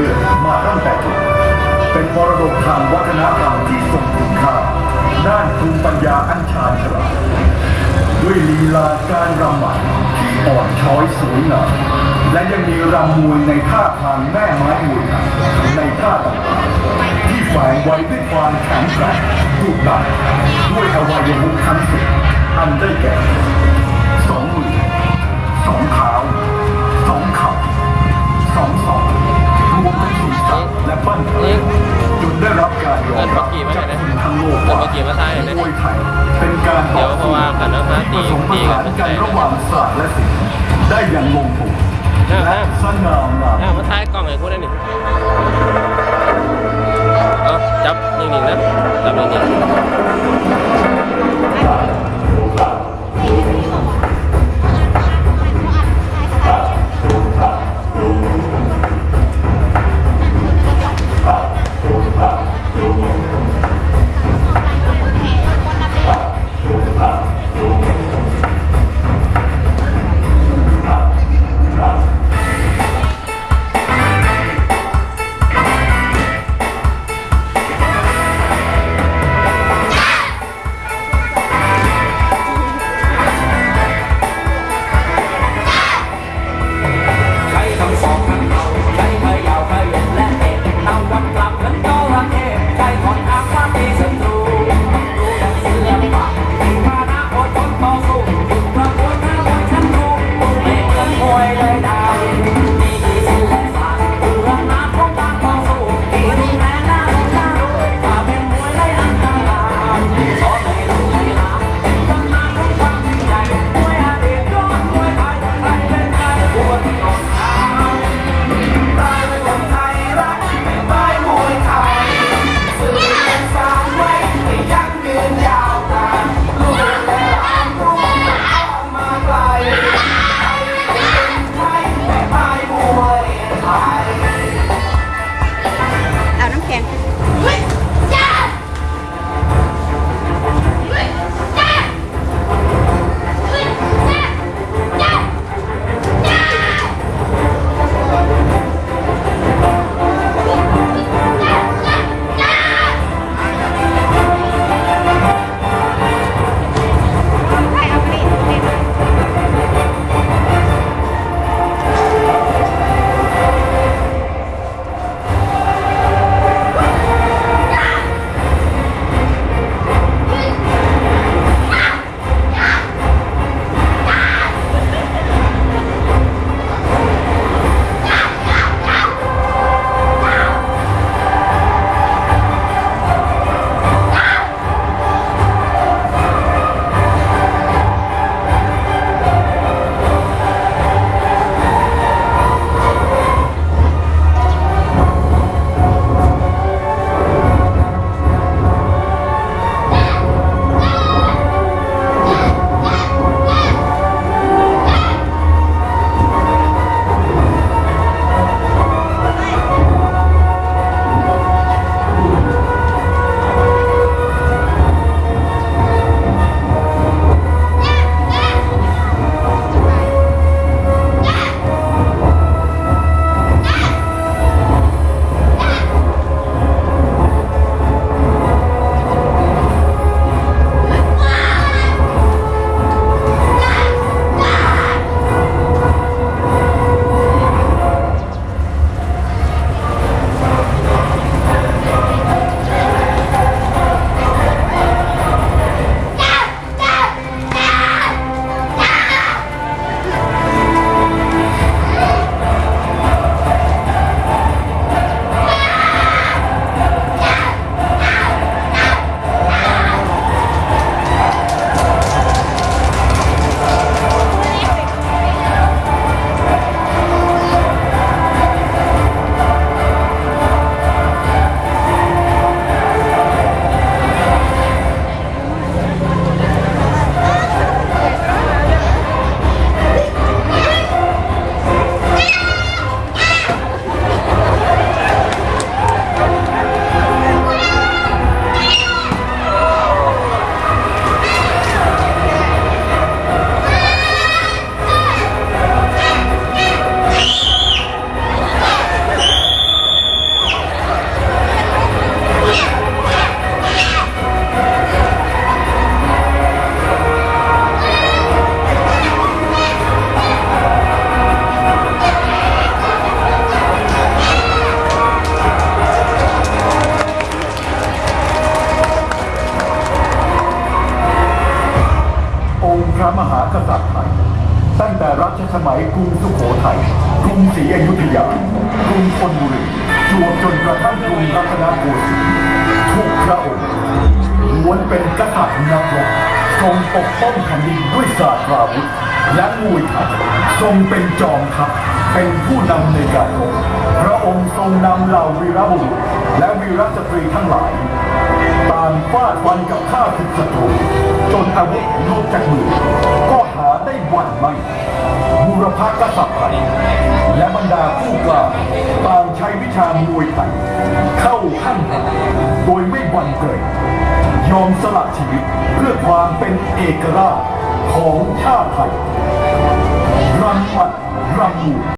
เลือดมาตั้งแต่เกิดเป็นมรดกทางวัฒนธรรมที่ทรงคุณค่าด้านภูมิปัญญาอันชาญฉลาดด้วยลีลาการรำไหมที่อ่อนช้อยสวยงามและยังมีรำมวยในท่าทางแม่ไม้มวยในท่าต่างๆที่แฝงไว้ด้วยความแข็งแกร่งดุดันด้วยอวัยวะทั้งสิบอัน ทั้งโลกว่ามวยไทยเป็นการต่อสู้ที่ผสมผสานกันระหว่างศาสตร์และศิลป์ได้อย่างลงตัวและสง่างามอ่ามาถ่ายกล้องให้กูได้นี่เอ รุงสุโขทัยกรุงศรีอยุธยากรุงธนบุรีจวบจนกระทั่งกรุงรัตนโกสินทร์ทุกพระองค์ล้วนเป็นกษัตริย์นักรบทรงปกป้องแผ่นดินด้วยศาสตราวุธและมวยทัพทรงเป็นจอมทัพเป็นผู้นำในการรบพระองค์ทรงนำเหล่าวีรบุรุษและวีรสตรีทั้งหลายต่างฟาดฟันกับข้าศึกศัตรูจนอาวุธลดจากมือก็หาได้หวั่นไม่ รพกษัตริย์และบรรดาผู้กล้าต่างใช้วิชามวยไทยเข้าขั้นโดยไม่หวั่นเกรงยอมสละชีวิตเพื่อความเป็นเอกราชของชาติไทยรังวัดรังมู